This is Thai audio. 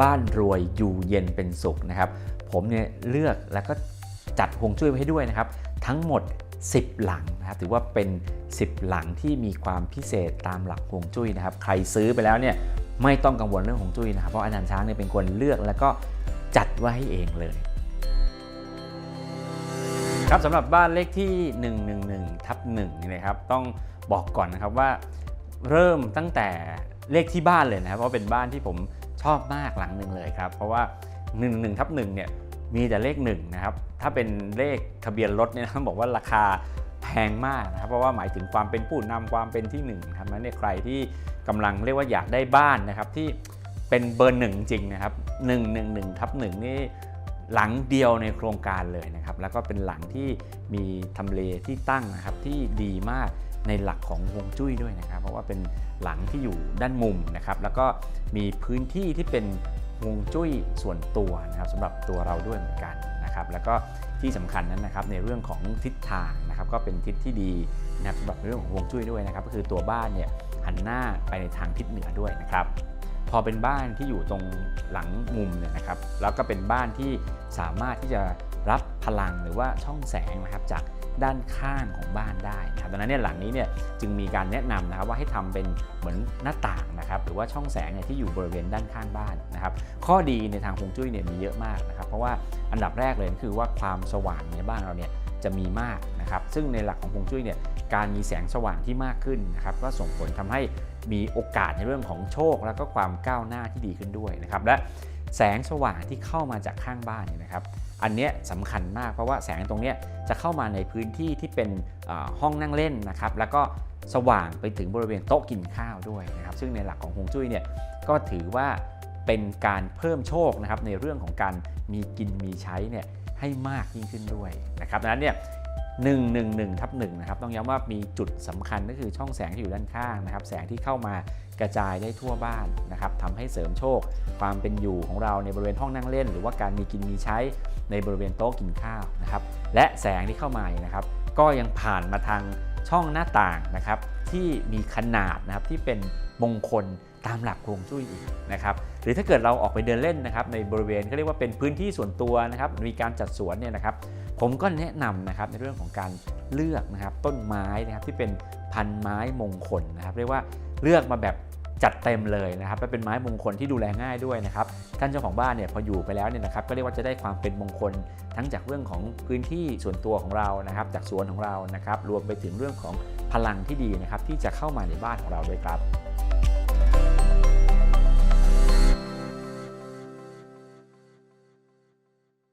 บ้านรวยอยู่เย็นเป็นสุขนะครับ ผมเนี่ยเลือกแล้วก็จัดฮวงจุ้ยไว้ให้ด้วยนะครับ ทั้งหมด 10 หลังนะครับถือว่าเป็น 10 หลังที่มีความพิเศษตามหลักฮวงจุ้ยนะครับ ใครซื้อไปแล้วเนี่ยไม่ต้องกังวลเรื่องฮวงจุ้ยนะครับเพราะอนันต์ช้างเนี่ยเป็นคนเลือกแล้วก็จัดไว้ให้เองเลยครับสำหรับบ้านเลขที่ 111ทับ1นี่นะครับต้องบอกก่อนนะครับว่าเริ่มตั้งแต่เลขที่บ้านเลยนะครับเพราะเป็นบ้านที่ผม ชอบมากหลังหนึ่งเลยครับ เพราะว่า111ทับ1เนี่ยมีแต่เลข1นะครับถ้าเป็นเลขทะเบียนรถเนี่ยต้องบอกว่าราคาแพงมากนะครับเพราะว่าหมายถึงความเป็นผู้นำความเป็นที่1ครับนั้นเนี่ยใครที่กำลังเรียกว่าอยากได้บ้านนะครับที่เป็นเบอร์หนึ่งจริงนะครับ111ทับ1นี่หลังเดียวในโครงการเลยนะครับแล้วก็เป็นหลังที่มีทำเลที่ตั้งนะครับที่ดีมาก ในหลักของฮวงจุ้ยด้วยนะครับ เพราะว่าเป็นหลังที่อยู่ด้านมุมนะครับ แล้วก็มีพื้นที่ที่เป็นฮวงจุ้ยส่วนตัวนะครับสำหรับตัวเราด้วยเหมือนกันนะครับ แล้วก็ที่สำคัญนั้นนะครับในเรื่องของทิศทางนะครับ ก็เป็นทิศที่ดีนะครับสำหรับเรื่องของฮวงจุ้ยด้วยนะครับ ก็คือตัวบ้านเนี่ยหันหน้าไปในทางทิศเหนือด้วยนะครับพอเป็นบ้านที่อยู่ตรงหลังมุมเนี่ยนะครับ แล้วก็เป็นบ้านที่สามารถที่จะรับพลังหรือว่าช่องแสงนะครับจาก ด้านข้างของบ้านได้นะครับดังนั้นเนี่ยหลังนี้เนี่ยจึงมีการแนะนำนะครับว่าให้ทำเป็นเหมือนหน้าต่างนะครับหรือว่าช่องแสงเนี่ยที่อยู่บริเวณด้านข้างบ้านนะครับข้อดีในทางฮวงจุ้ยเนี่ยมีเยอะมากนะครับเพราะว่าอันดับแรกเลยคือว่าความสว่างในบ้านเราเนี่ยจะมีมากนะครับซึ่งในหลักของฮวงจุ้ยเนี่ยการมีแสงสว่างที่มากขึ้นนะครับก็ส่งผลทำให้มีโอกาสในเรื่องของโชค แล้วก็ความก้าวหน้าที่ดีขึ้นด้วยนะครับและ แสงสว่างที่เข้ามาจากข้างบ้านเนี่ยนะครับ อันเนี้ยสำคัญมากเพราะว่าแสงตรงเนี้ยจะเข้ามาในพื้นที่ที่เป็นห้องนั่งเล่นนะครับ แล้วก็สว่างไปถึงบริเวณโต๊ะกินข้าวด้วยนะครับ ซึ่งในหลักของฮวงจุ้ยเนี่ยก็ถือว่าเป็นการเพิ่มโชคนะครับในเรื่องของการมีกินมีใช้เนี่ยให้มากยิ่งขึ้นด้วยนะครับดังนั้นเนี่ย 111ทับ1นะครับต้องย้ำว่ามีจุดสำคัญก็คือช่องแสงที่อยู่ด้านข้างนะครับแสงที่เข้ามากระจายได้ทั่วบ้านนะครับทำให้เสริมโชค ความเป็นอยู่ของเราในบริเวณห้องนั่งเล่น หรือว่าการมีกินมีใช้ในบริเวณโต๊ะกินข้าวนะครับและแสงที่เข้ามาเนี่ยนะครับก็ยังผ่านมาทางช่องหน้าต่างนะครับที่มีขนาดนะครับที่เป็นมงคลตามหลักฮวงจุ้ยอีกนะครับหรือถ้าเกิดเราออกไปเดินเล่นนะครับในบริเวณเขาเรียกว่าเป็นพื้นที่ส่วนตัวนะครับมีการจัดสวนเนี่ยนะครับ ผมก็แนะนำนะครับในเรื่องของการเลือกนะครับต้นไม้นะครับที่เป็นพันไม้มงคลนะครับ เรียกว่าเลือกมาแบบจัดเต็มเลยนะครับและเป็นไม้มงคลที่ดูแลง่ายด้วยนะครับท่านเจ้าของบ้านเนี่ยพออยู่ไปแล้วเนี่ยนะครับก็เรียกว่าจะได้ความเป็นมงคล ทั้งจากเรื่องของพื้นที่ส่วนตัวของเรานะครับ จากสวนของเรานะครับ รวมไปถึงเรื่องของพลังที่ดีนะครับที่จะเข้ามาในบ้านของเราด้วยครับ